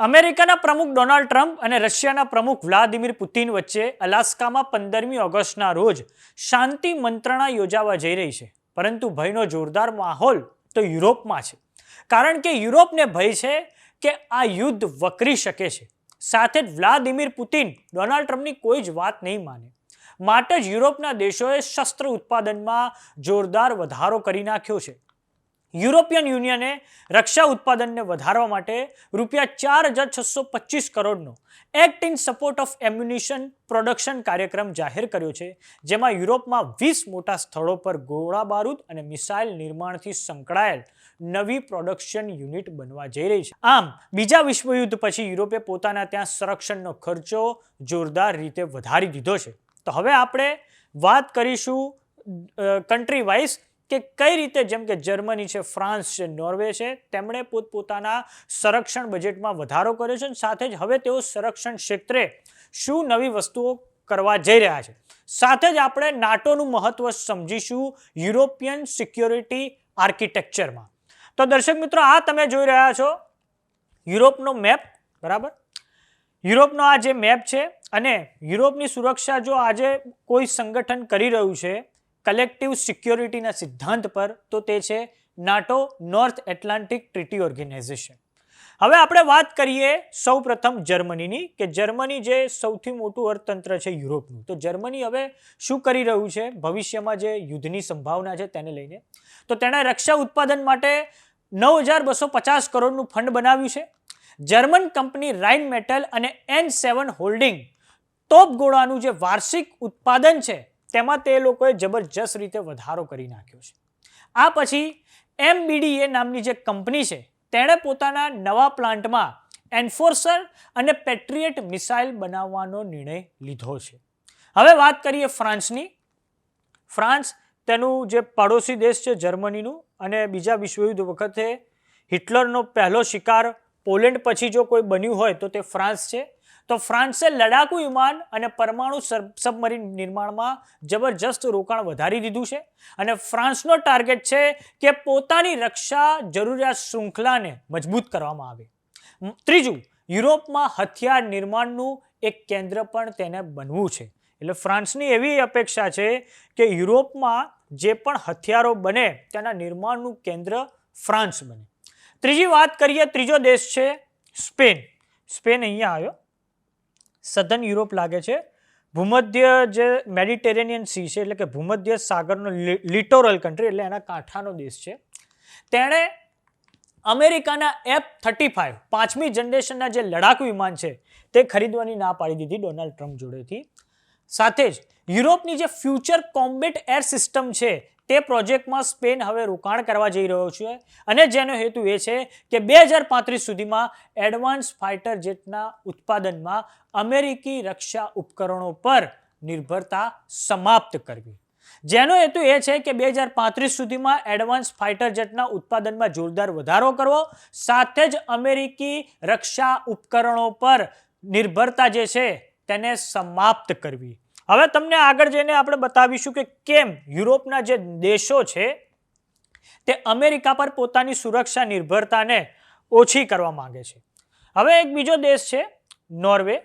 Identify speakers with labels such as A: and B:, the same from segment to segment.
A: અમેરિકાના પ્રમુખ Donald Trump અને રશિયાના પ્રમુખ વ્લાદિમીર પુતિન વચ્ચે અલાસ્કામાં પંદરમી ઓગસ્ટના રોજ શાંતિ મંત્રણા યોજાવા જઈ રહી છે. પરંતુ ભયનો જોરદાર માહોલ તો યુરોપમાં છે. કારણ કે યુરોપને ભય છે કે આ યુદ્ધ વકરી શકે છે. સાથે જ વ્લાદિમીર પુતિન ડોનાલ્ડ ટ્રમ્પની કોઈ જ વાત નહીં માને. માટે જ યુરોપના દેશોએ શસ્ત્ર ઉત્પાદનમાં જોરદાર વધારો કરી નાખ્યો છે. યુરોપિયન યુનિયને રક્ષા ઉત્પાદનને વધારવા માટે રૂપિયા ચાર હજાર છસો પચીસ કરોડનો act in support of ammunition production કાર્યક્રમ જાહેર કર્યો છે, જેમાં યુરોપમાં વીસ મોટા સ્થળો પર ગોળા બારૂદ અને મિસાઇલ નિર્માણથી સંકળાયેલ નવી પ્રોડક્શન યુનિટ બનવા જઈ રહી છે. આમ, બીજા વિશ્વયુદ્ધ પછી યુરોપે પોતાના ત્યાં સંરક્ષણનો ખર્ચો જોરદાર રીતે વધારી દીધો છે. તો હવે આપણે વાત કરીશું કન્ટ્રી વાઇઝ કે કઈ રીતે, જેમ કે જર્મની છે, ફ્રાન્સ છે, નોર્વે છે, તેમણે પોતપોતાના સંરક્ષણ બજેટમાં વધારો કર્યો છે અને સાથે જ હવે તેઓ સંરક્ષણ ક્ષેત્રે શું નવી વસ્તુઓ કરવા જઈ રહ્યા છે. સાથે જ આપણે નાટોનું મહત્વ સમજીશું યુરોપિયન સિક્યોરિટી આર્કિટેક્ચરમાં. તો દર્શક મિત્રો, આ તમે જોઈ રહ્યા છો યુરોપનો મેપ, બરાબર? યુરોપનો આ જે મેપ છે અને યુરોપની સુરક્ષા જો આજે કોઈ સંગઠન કરી રહ્યું છે કલેક્ટિવ સિક્યોરિટીના સિદ્ધાંત પર, તો તે છે NATO North Atlantic Treaty Organization. હવે આપણે વાત કરીએ સૌ પ્રથમ જર્મનીની, કે જર્મની જે સૌથી મોટું અર્થતંત્ર છે યુરોપનું. તો જર્મની હવે શું કરી રહ્યું છે? ભવિષ્યમાં જે યુદ્ધની સંભાવના છે તેને લઈને. તો તેણે રક્ષા ઉત્પાદન માટે નવ હજાર બસો પચાસ કરોડનું ફંડ બનાવ્યું છે. જર્મન કંપની રાઇન મેટલ અને એન સેવન હોલ્ડિંગ તોપ ગોળાનું જે વાર્ષિક ઉત્પાદન છે તેમાં તે લોકોએ જબરજસ્ત રીતે વધારો કરી નાખ્યો છે. આ પછી એમબીડીએ નામની જે કંપની છે, તેણે પોતાના નવા પ્લાન્ટમાં એન્ફોર્સર અને પેટ્રિયટ મિસાઇલ બનાવવાનો નિર્ણય લીધો છે. હવે વાત કરીએ ફ્રાન્સની. ફ્રાન્સ તેનું જે પડોશી દેશ છે, જર્મનીનું અને બીજા વિશ્વયુદ્ધ વખતે હિટલરનો પહેલો શિકાર પોલેન્ડ પછી જો કોઈ બન્યું હોય તો તે ફ્રાન્સ છે. તો ફ્રાન્સે લડાકુ વિમાન અને પરમાણુ સબમરીન નિર્માણમાં જબરજસ્ત રોકાણ વધારી દીધું છે અને ફ્રાન્સનો ટાર્ગેટ છે કે પોતાની રક્ષા જરૂરિયાત શૃંખલાને મજબૂત કરવામાં આવે. ત્રીજું, યુરોપમાં હથિયાર નિર્માણનું એક કેન્દ્ર પણ તેને બનવું છે. એટલે ફ્રાન્સની એવી અપેક્ષા છે કે યુરોપમાં જે પણ હથિયારો બને તેના નિર્માણનું કેન્દ્ર ફ્રાન્સ બને. ત્રીજી વાત કરીએ, ત્રીજો દેશ છે સ્પેન. સ્પેન અહીંયા આવ્યો. સધન યુરોપ લાગે છે. ભૂમધ્ય જે મેડિટેરેનિયન સી છે, એટલે કે ભૂમધ્ય સાગરનો લિટોરલ કન્ટ્રી એટલે એના કાંઠાનો દેશ છે. તેણે અમેરિકાના એફ થર્ટી ફાઇવ પાંચમી જનરેશનના જે લડાકુ વિમાન છે, તે ખરીદવાની ના પાડી દીધી ડોનાલ્ડ ટ્રમ્પ જોડેથી. સાથે જ યુરોપની જે ફ્યુચર કોમ્બેટ એર સિસ્ટમ છે તે પ્રોજેક્ટમાં સ્પેન હવે રોકાણ કરવા જઈ રહ્યો છે અને જેનો હેતુ એ છે કે બે હજાર પાંત્રીસ સુધીમાં એડવાન્સ ફાઇટર જેટના ઉત્પાદનમાં અમેરિકી રક્ષા ઉપકરણો પર નિર્ભરતા સમાપ્ત કરવી. જેનો હેતુ એ છે કે બે હજાર પાંત્રીસ સુધીમાં એડવાન્સ ફાઇટર જેટના ઉત્પાદનમાં જોરદાર વધારો કરવો, સાથે જ અમેરિકી રક્ષા ઉપકરણો પર નિર્ભરતા જે છે તેને સમાપ્ત કરવી. હવે તમને આગળ જઈને આપણે બતાવીશું કે કેમ યુરોપના જે દેશો છે, તે અમેરિકા પર પોતાની સુરક્ષા નિર્ભરતાને ઓછી કરવા માંગે છે. હવે એક બીજો દેશ છે, નોર્વે,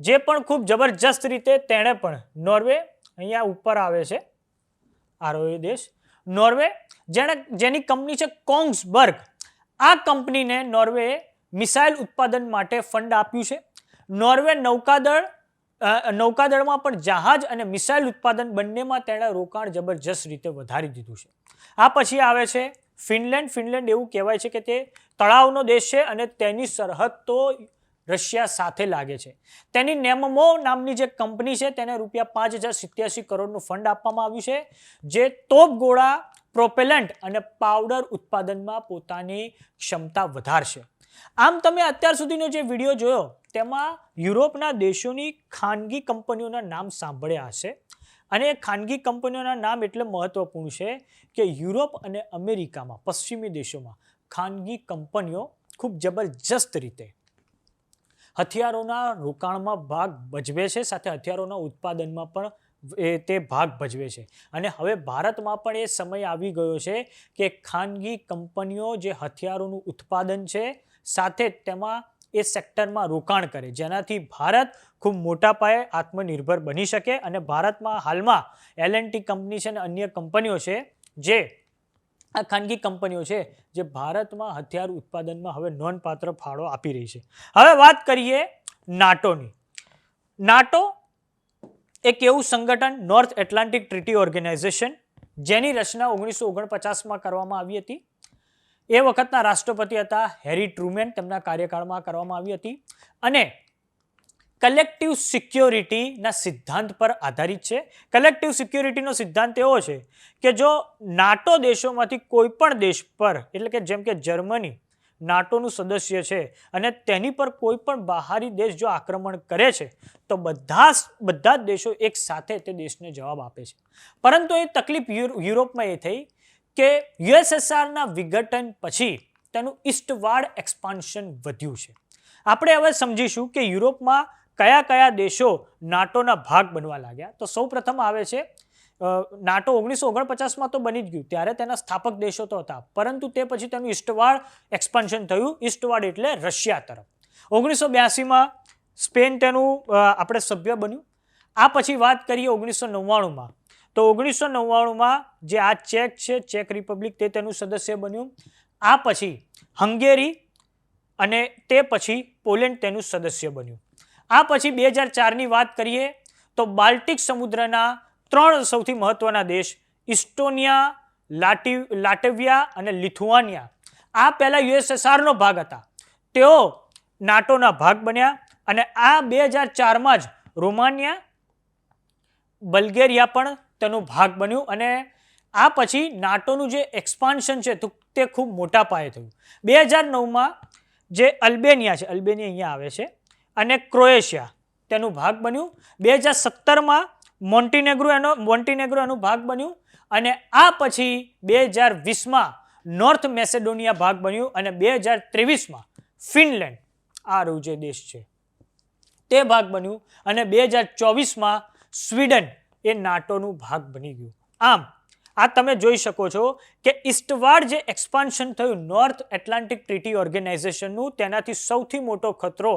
A: જે પણ ખૂબ જબરજસ્ત રીતે તેણે પણ નોર્વે અહીંયા ઉપર આવે છે, આરો દેશ, નોર્વે, જેણે, જેની કંપની છે કોંગ્સબર્ગ. આ કંપનીને નોર્વે મિસાઇલ ઉત્પાદન માટે ફંડ આપ્યું છે. નોર્વે નૌકાદળ નૌકાદળમાં પણ જહાજ અને મિસાઇલ ઉત્પાદન બંનેમાં તેણે રોકાણ જબરજસ્ત રીતે વધારી દીધું છે. આ પછી આવે છે ફિનલેન્ડ. ફિનલેન્ડ એવું કહેવાય છે કે તે તળાવનો દેશ છે અને તેની સરહદ તો રશિયા સાથે લાગે છે. તેની નેમમો નામની જે કંપની છે તેને રૂપિયા પાંચ હજાર સિત્યાસી કરોડનું ફંડ આપવામાં આવ્યું છે, જે તોપ ગોળા પ્રોપેલન્ટ અને પાવડર ઉત્પાદનમાં પોતાની ક્ષમતા વધારશે. આમ તમે અત્યાર સુધીનો જે વીડિયો જોયો, તેમાં યુરોપના દેશોની ખાનગી કંપનીઓના નામ સાંભળ્યા હશે. અને ખાનગી કંપનીઓના નામ એટલે મહત્વપૂર્ણ છે કે યુરોપ અને અમેરિકામાં, પશ્ચિમી દેશોમાં ખાનગી કંપનીઓ ખૂબ જબરજસ્ત રીતે હથિયારોના રોકાણમાં ભાગ ભજવે છે, સાથે હથિયારોના ઉત્પાદનમાં પણ એ તે ભાગ ભજવે છે. અને હવે ભારતમાં પણ એ સમય આવી ગયો છે કે ખાનગી કંપનીઓ જે હથિયારોનું ઉત્પાદન છે સાથે તેમાં એ સેક્ટરમાં રોકાણ કરે. જેનાથી ભારત ખૂબ મોટા પાયે આત્મનિર્ભર બની શકે અને ભારતમાં હાલમાં એલ કંપની છે અને અન્ય કંપનીઓ છે, જે આ ખાનગી કંપનીઓ છે, જે ભારતમાં હથિયાર ઉત્પાદનમાં હવે નોંધપાત્ર ફાળો આપી રહી છે. હવે વાત કરીએ નાટોની. નાટો એક એવું સંગઠન નોર્થ એટલાન્ટિક ટ્રીટી ઓર્ગેનાઇઝેશન જેની રચના ઓગણીસો ઓગણપચાસમાં કરવામાં આવી હતી. એ વખતના રાષ્ટ્રપતિ હતા હેરી ટ્રુમેન. તેમના કાર્યકાળમાં કરવામાં આવી હતી. અને કલેક્ટિવ સિક્યોરિટીના સિદ્ધાંત પર આધારિત છે. કલેક્ટિવ સિક્યોરિટીનો સિદ્ધાંત એવો છે કે જો નાટો દેશોમાંથી કોઈ પણ દેશ પર, એટલે કે જેમ કે જર્મની નાટોનું સદસ્ય છે અને તેની પર કોઈ પણ બહારી દેશ જો આક્રમણ કરે છે, તો બધા બધા જ દેશો એક સાથે તે દેશને જવાબ આપે છે. પરંતુ એ તકલીફ યુરોપમાં એ થઈ કે યુએસએસઆરના વિઘટન પછી તેનું ઈસ્ટવાડ એક્સપાન્શન વધ્યું છે. આપણે હવે સમજીશું કે યુરોપમાં કયા કયા દેશો નાટોના ભાગ બનવા લાગ્યા. તો સૌપ્રથમ આવે છે નાટો ઓગણીસો ઓગણપચાસમાં તો બની જ ગયું, ત્યારે તેના સ્થાપક દેશો તો હતા. પરંતુ તે પછી તેનું ઈસ્ટવાડ એક્સપાન્શન થયું ઈસ્ટવાડ એટલે રશિયા તરફ. ઓગણીસો બ્યાસીમાં સ્પેન તેનું આપણે સભ્ય બન્યું. આ પછી વાત કરીએ ઓગણીસો નવ્વાણુંમાં. તો ઓગણીસો નવ્વાણુંમાં જે આ ચેક છે, ચેક રિપબ્લિક તે તેનું સદસ્ય બન્યું. આ પછી હંગેરી અને તે પછી પોલેન્ડ તેનું સદસ્ય બન્યું. આ પછી બે હજાર ચારની વાત કરીએ તો બાલ્ટિક સમુદ્રના ત્રણ સૌથી મહત્વના દેશ ઇસ્ટોનિયા, લાટી, લાટવિયા અને લિથુઆનિયા. આ પહેલાં યુએસએસઆરનો ભાગ હતા. તેઓ નાટોના ભાગ બન્યા અને આ બે હજાર ચારમાં જ રોમાનિયા, બલ્ગેરિયા પણ તેનો ભાગ બન્યું અને આ પછી નાટોનું જે એક્સપાન્શન છે તો ખૂબ મોટા પાયે થયું. બે હજાર નવમાં જે અલ્બેનિયા છે, અલ્બેનિયા અહીંયા આવે છે અને ક્રોએશિયા તેનું ભાગ બન્યું. બે હજાર સત્તરમાં મોન્ટીનેગ્રો એનો, મોન્ટીનેગ્રો એનું ભાગ બન્યું અને આ પછી બે હજાર વીસમાં નોર્થ મેસેડોનિયા ભાગ બન્યું અને બે હજાર ત્રેવીસમાં ફિનલેન્ડ, આ રહ્યું જે દેશ છે, તે ભાગ બન્યું અને બે હજાર ચોવીસમાં સ્વીડન એ નાટોનું ભાગ બની ગયું. આમ, આ તમે જોઈ શકો છો કે ઈસ્ટવાર્ડ જે એક્સપાન્શન થયું નોર્થ એટલાન્ટિક ટ્રીટી ઓર્ગેનાઇઝેશનનું તેનાથી સૌથી મોટો ખતરો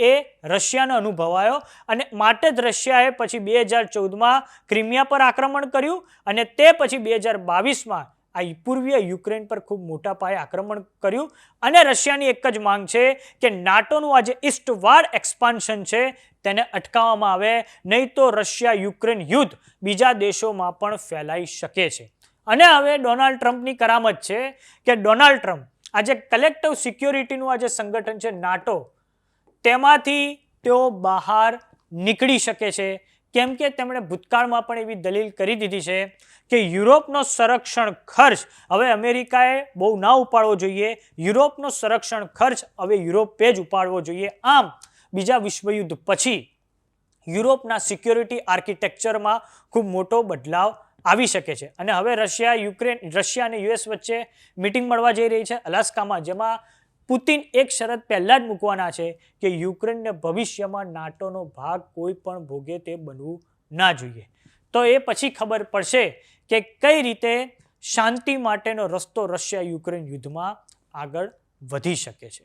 A: એ રશિયાને અનુભવાયો અને માટે જ રશિયાએ પછી બે હજાર ચૌદમાં ક્રિમિયા પર આક્રમણ કર્યું અને તે પછી બે હજાર બાવીસમાં આ પૂર્વીય યુક્રેન પર ખૂબ મોટા પાયે આક્રમણ કર્યું. અને રશિયાની એક જ માંગ છે કે નાટોનું આ જે ઇસ્ટવાડ એક્સપાન્શન છે તેને અટકાવવામાં આવે, નહીં તો રશિયા યુક્રેન યુદ્ધ બીજા દેશોમાં પણ ફેલાઈ શકે છે. અને હવે ડોનાલ્ડ ટ્રમ્પની કરામત છે કે ડોનાલ્ડ ટ્રમ્પ આ જે કલેક્ટિવ સિક્યોરિટીનું આ જે સંગઠન છે નાટો, તેમાંથી તેઓ બહાર નીકળી શકે છે. કેમ કે તેમણે ભૂતકાળમાં પણ એવી દલીલ કરી દીધી છે કે યુરોપનો સંરક્ષણ ખર્ચ હવે અમેરિકાએ બહુ ના ઉપાડવો જોઈએ. યુરોપનો સંરક્ષણ ખર્ચ હવે યુરોપે જ ઉપાડવો જોઈએ. આમ બીજા વિશ્વયુદ્ધ પછી યુરોપના સિક્યોરિટી આર્કિટેક્ચરમાં ખૂબ મોટો બદલાવ આવી શકે છે. અને હવે રશિયા, યુક્રેન, રશિયા અને યુએસ વચ્ચે મિટિંગ મળવા જઈ રહી છે અલાસ્કામાં, જેમાં પુતિન એક શરત પહેલાં જ મૂકવાના છે કે યુક્રેનને ભવિષ્યમાં નાટોનો ભાગ કોઈ પણ ભોગે તે બનવું ના જોઈએ. તો એ પછી ખબર પડશે કે કઈ રીતે શાંતિ માટેનો રસ્તો રશિયા યુક્રેન યુદ્ધમાં આગળ વધી શકે છે.